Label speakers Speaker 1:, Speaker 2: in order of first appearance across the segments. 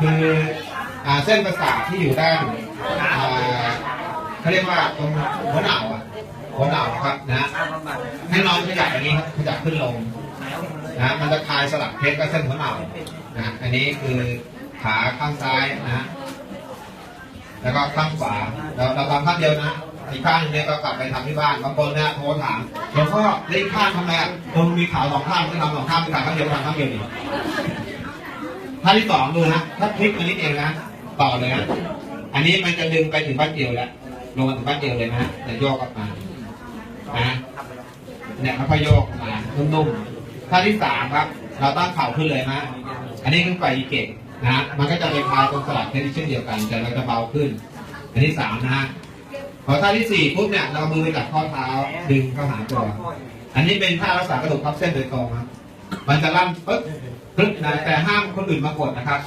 Speaker 1: คืออ่าเส้นประสาทที่อยู่ด้านอ่าเขาเรียกว่าตรงหัวเหน่าอะหัวเหน่าครับนะให้นอนขยับอย่างนี้ครับขยับขึ้นลงนะมันจะคลายสลักเพชรก็เส้นหัวเหน่านะอันนี้คือขาข้างซ้ายนะแล้วก็ข้างขวาเราเราทำข้างเดียวนะอีกข้างนึงเนี่ยก็กลับไปทำที่บ้านบางคนเนี่ยโทรถามหลวงพ่อเล่นข้างทำไมอะคนมีขาสองข้างก็ทำสองข้างไม่ทำข้างเดียวทำข้างเดียวดิ ท่าที่สองดูนะถ้าพลิกมานิดเดียวนะต่อเลยนะอันนี้มันจะดึงไปถึงบ้านเดียวแล้วลงมาถึงบ้านเดียวเลยนะแต่โยกออกมานะเนี่ยค่อยโยกออกมานุ่มๆท่าที่สามครับ เราตั้งเข่าขึ้นเลยนะอันนี้คือไฟเก่งนะ มันก็จะไปคลายตรงสลักเชรเช่นเดียวกัน แต่เราจะเบาขึ้น อันที่สามนะฮะพอท่าที่สี่ปุ๊บเนี่ยเราเอามือไปจับข้อเท้าดึงเข้าหาตัว อันนี้เป็นท่ารักษากระดูกทับเส้นโดยตรงครับ มันจะลั่นปึ๊บปึ๊บนะแต่ห้ามคนอื่นมากดนะครับ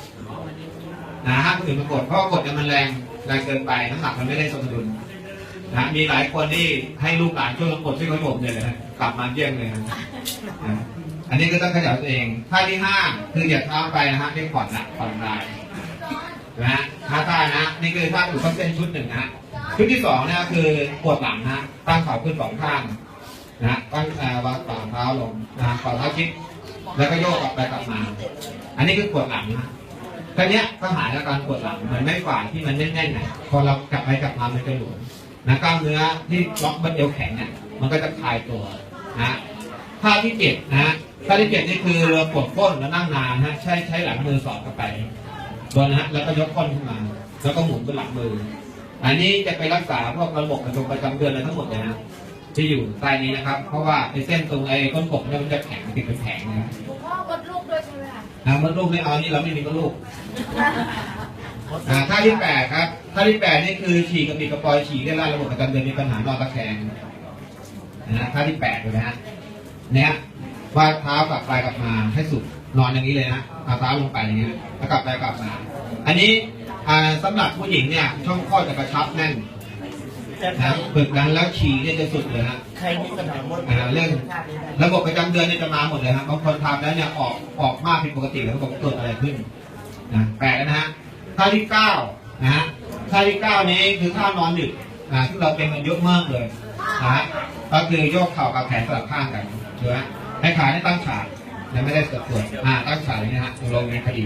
Speaker 1: นะห้ามคนอื่นมากดเพราะกดเนี่ยมันแรงแรงเกินไปน้ำหนักมันไม่ได้สมดุลนะมีหลายคนที่ให้ลูกหลานช่วยกดช่วยกันผมเนี่ยเลยนะกลับมาเยี่ยงเลยนะอันนี้ก็ต้องขยับตัวเองท่าที่ห้าคืออย่าเท้าไปนะฮะเรียกผ่อนนะผ่อนคลายนะฮะท่าใต้นะนี่คือท่าถูกทับเส้นชุดหนึ่งนะชุดที่สองนี่ยคือปวดหลังนะฮะตั้งเข่าขึ้นสองข้างนะตั้งวางฝ่าเท้าลงนะฮะฝ่าเท้าชิด แล้วก็โยกกลับไปกลับมา อันนี้คือปวดหลังนะแค่นี้ก็หายแล้วการปวดหลังมันไม่ฝ่าที่มันแน่นๆน่ะพอเรากลับไปกลับมามันจะหลวมนะกล้ามเนื้อที่ล็อกบัดเอวแข็งเนี่ยมันก็จะคลายตัวนะท่าที่เจ็ดนะท่าที่เจ็ดนี่คือเราปวดก้นแล้วนั่งนานนะฮะใช้ใช้หลังมือสอดเข้าไปโดนนะฮะแล้วก็ยกก้นขึ้นมา แล้วก็หมุนบนหลังมือ อันนี้จะไปรักษาพวกระบบกระดูกประจำเดือนอะไรทั้งหมดเล ยนะที่อยู่ใต้นี้นะครับ เพราะว่าไอ้เส้นตรงไอ้ก้นกบเนี่ยมันจะแข็งติดเป็นแข็งนะครับ
Speaker 2: หลวงพ่อมดลูกด้วยใช่ไหมคะ
Speaker 1: นะมดลูกไม่เอานี่เราไม่มีมดลูกอ่าท่าที่แปดครับท่าที่แปดนี่คือฉี่กระปิดกระปอยฉี่ได้ล่าระบบประจำเดือนมีปัญหานอนตะแคงนะฮะท่าที่แปดเลยนะฮะเนี่ยว่าเท้ากลับไปกลับมาให้สุดนอนอย่างนี้เลยนะเอาเท้าลงไปอย่างเงี้ยแล้วกลับไปกลับมา อันนี้อ่าสำหรับผู้หญิงเนี่ยช่องคลอดจะกระชับแน่น นะฝึกนั้นแล้วฉี่เนี่ยจะสุดเลยฮะ
Speaker 3: ใครมีปัญหาหมด
Speaker 1: อ่าเรื่องระบบประจำเดือนเนี่ยจะมาหมดเลยครับบางคนทำแล้วเนี่ยออกออกมากผิดปกติแล้วบอกเกิดอะไรขึ้นนะแปลกนะฮะท่าที่เก้านะฮะท่าที่เก้านี้คือท่านอนดึกนะที่เราเป็นกันเยอะมากเลยนะฮะก็คือโยกเข่ากับแขนสลับข้างกันถูกไหมให้ขาเนี่ยตั้งฉากนะไม่ได้สะกดอ่าตั้งฉากอย่างนี้นะฮะลงในคดี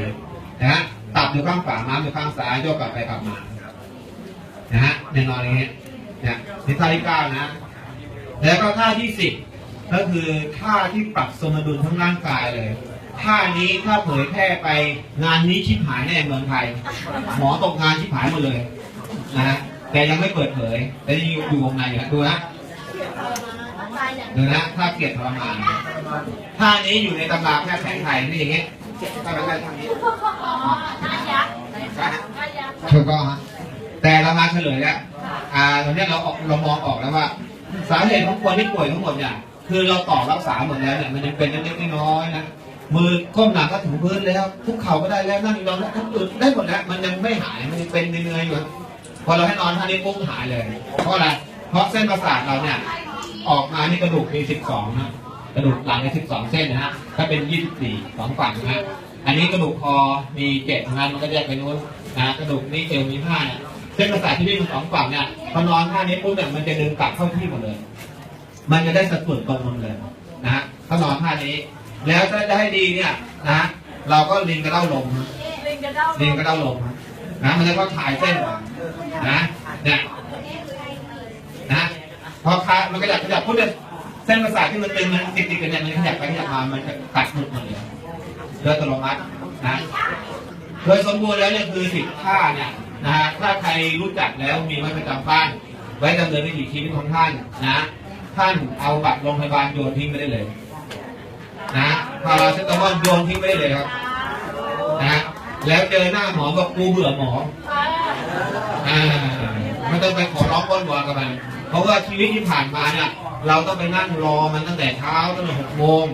Speaker 1: นะฮะตับอยู่ข้างขวาม้ามอยู่ข้างซ้ายโยกกลับไปกลับมานะฮะในนอนอย่างนี้ เนี่ยนี่ท่าที่เก้านะ แล้วก็ท่าที่สิบก็คือท่าที่ปรับสมดุลทั้งร่างกายเลยท่านี้ถ้าเผยแพร่ไปงานนี้ชิบหายแน่เมืองไทย หมอตกงานชิบหายหมดเลยนะฮะแต่ยังไม่เปิดเผย แต่ยังอยู่อยู่วงในอยู่นะดูนะดูนะท่าเกียรติทรมานท่านี้อยู่ในตำราแพทย์แผนไทยนี่อย่างเงี้ยท่าแพทย์ทางนี้
Speaker 2: อ๋อนายักษ์นายักษ์
Speaker 1: ถูกต้องฮะแต่เรามาเฉลยแล้ว อ่าตอนนี้เราออกเรามองออกแล้วว่า สาเหตุของคนที่ป่วยทั้งหมดเนี่ยคือเราต่อรักษาหมดแล้วเนี่ยมันยังเป็นเล็กๆน้อยๆนะมือก้มหนักก็ถึงพื้นแล้ว ทุกเข่าก็ได้แล้วนั่งนอนทั้งอื่นได้หมดแล้วมันยังไม่หายมันยังเป็นเนื้ออยู่พอเราให้นอนท่านี้ปุ๊บหายเลย เพราะอะไรเพราะเส้นประสาทเราเนี่ยออกมานี่กระดูกมี12นะกระดูกหลังมี12เส้นนะฮะถ้าเป็น24สองฝั่งนะฮะอันนี้กระดูกคอมี7นะมันก็แยกไปนู้นนะกระดูกนี้เอวมี5เนี่ย เส้นประสาทที่วิ่งมาสองฝั่งเนี่ยพอนอนท่านี้ปุ๊บเนี่ยมันจะดึงกลับเข้าที่หมดเลย มันจะได้สัดส่วนตรงหมดเลยนะฮะถ้านอนท่านี้ แล้วถ้าจะให้ดีเนี่ยนะเราก็ลิงกระเด้าลมนะ
Speaker 2: ลิงกระเด้า
Speaker 1: ลิงกระเด้าลมนะมันจะก็ถ่ายเส้นนะเนี่ยนะพอคามันขยับขยับปุ๊บเนี่ยเส้นประสาทที่มันตึงมันติดติดกันเนี่ยมันขยับไปขยับมามันจะตัดหมดหมดเลยโดยอัตโนมัตินะโดยสมบูรณ์แล้วเนี่ยคือสิบท่าเนี่ย นะฮะถ้าใครรู้จักแล้วมีไว้ประจำบ้าน ไว้ดำเนินวิถีชีวิตของท่านนะท่านเอาบัตรโรงพยาบาลโยนทิ้งไปได้เลย นะพาราเซตามอลโยนทิ้งไปได้เลยครับ นะแล้วเจอหน้าหมอบอกกูเบื่อหมออ่าไม่ต้องไปขอร้องก้อนวอนกับมันเพราะว่าชีวิตที่ผ่านมาเนี่ยเราต้องไปนั่งรอมันตั้งแต่เช้าตั้งแต่หกโมง